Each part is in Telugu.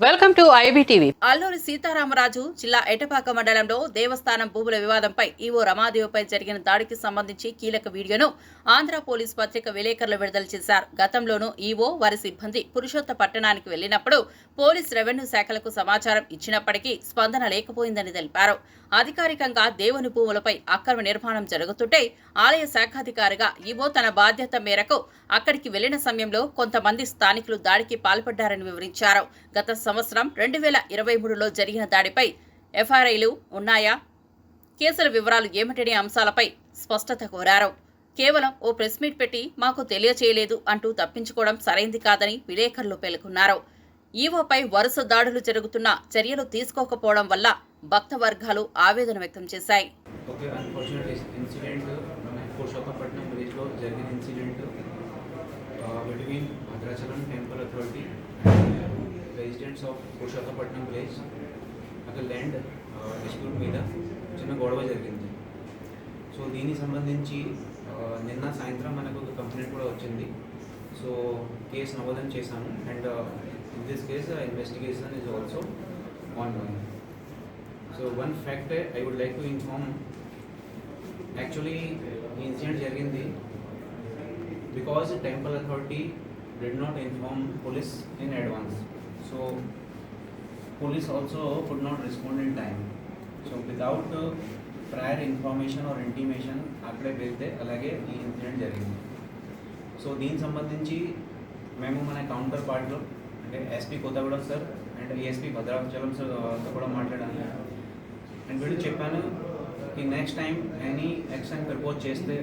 Welcome to IBTV Alluri Sitaramaraju జిల్లా ఎటపాక మండలంలో దేవస్థానం భూముల వివాదంపై ఈవో రమాదేవిపై జరిగిన దాడికి సంబంధించి కీలక వీడియోను ఆంధ్ర పోలీస్ పత్రిక విలేకరులు విడుదల చేశారు. గతంలోనూ ఈవో వారి సిబ్బంది పురుషోత్త పట్టణానికి వెళ్ళినప్పుడు పోలీస్ రెవెన్యూ శాఖలకు సమాచారం ఇచ్చినప్పటికీ స్పందన లేకపోయిందని తెలిపారు. అధికారికంగా దేవుని భూములపై అక్రమ నిర్మాణం జరుగుతుంటే ఆలయ శాఖాధికారిగా ఈవో తన బాధ్యత మేరకు అక్కడికి వెళ్ళిన సమయంలో కొంతమంది స్థానికులు దాడికి పాల్పడ్డారని వివరించారు. గత సంవత్సరం రెండు వేల ఇరవై మూడులో జరిగిన దాడిపై ఎఫ్ఆర్ఐలు ఉన్నాయా? కేసుల వివరాలు ఏమిటనే అంశాలపై స్పష్టత కోరారు. కేవలం ఓ ప్రెస్ మీట్ పెట్టి మాకు తెలియచేయలేదు అంటూ తప్పించుకోవడం సరైంది కాదని విలేకరులు పేర్కొన్నారు. ఈవోపై వరుస దాడులు జరుగుతున్న చర్యలు తీసుకోకపోవడం వల్ల భక్త వర్గాలు ఆవేదన వ్యక్తం చేశాయి. ఇన్సిడెంట్ విలేజ్లో జరిగిన incident between residents of Purushothapatnam village అక్కడ ల్యాండ్ డిస్ప్యూట్ మీద చిన్న గొడవ జరిగింది. సో దీనికి సంబంధించి uh, నిన్న సాయంత్రం మనకు ఒక కంప్లైంట్ కూడా వచ్చింది. సో కేసు నమోదం చేశాము. And in this case investigation is also ongoing so one fact I would like to inform actually ఈ ఇన్సిడెంట్ జరిగింది because temple authority did not inform police in advance. So police also could not respond in time. So without prior information or intimation అక్కడే వెళ్తే అలాగే ఈ ఇన్సిడెంట్ జరిగింది. సో దీనికి సంబంధించి మేము మన కౌంటర్ పార్ట్లో అంటే SP Kothagudem sir and ASP Bhadrachalam sir కూడా మాట్లాడాను అండ్ వీళ్ళు చెప్పాను ఈ next time any action propose చేస్తే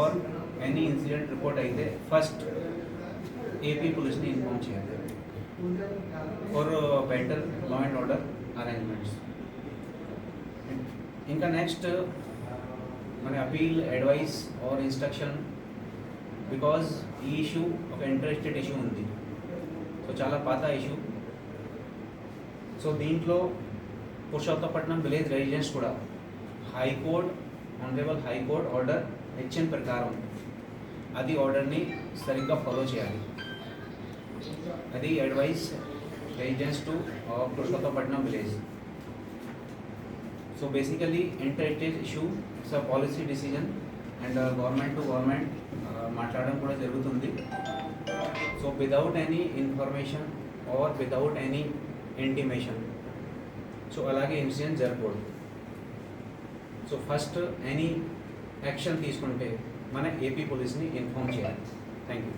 ఆర్ ఎనీ ఇన్సిడెంట్ రిపోర్ట్ అయితే ఫస్ట్ ఏపీ పోలీస్ని ఇన్ఫార్మ్ చేయాలి. For better law and order arrangements ఇంకా నెక్స్ట్ uh, మన appeal advice or instruction because ఈ ఇష్యూ ఒక ఇంట్రెస్టెడ్ ఇష్యూ ఉంది. సో చాలా పాత ఇష్యూ సో దీంట్లో పురుషోత్తపట్నం విలేజ్ రెసిడెంట్స్ కూడా high court honourable high court order ఇచ్చిన ప్రకారం అది ఆర్డర్ని సరిగ్గా ఫాలో చేయాలి. అది advice guidance to Purushothapatnam village so basically interested issue it's a policy decision and government to government మాట్లాడడం కూడా జరుగుతుంది. So without any information or without any intimation so అలాగే ఇన్సిడెంట్ జరగకూడదు. సో ఫస్ట్ ఎనీ యాక్షన్ తీసుకుంటే మన ఏపీ పోలీస్ని ఇన్ఫార్మ్ చేయాలి. Thank you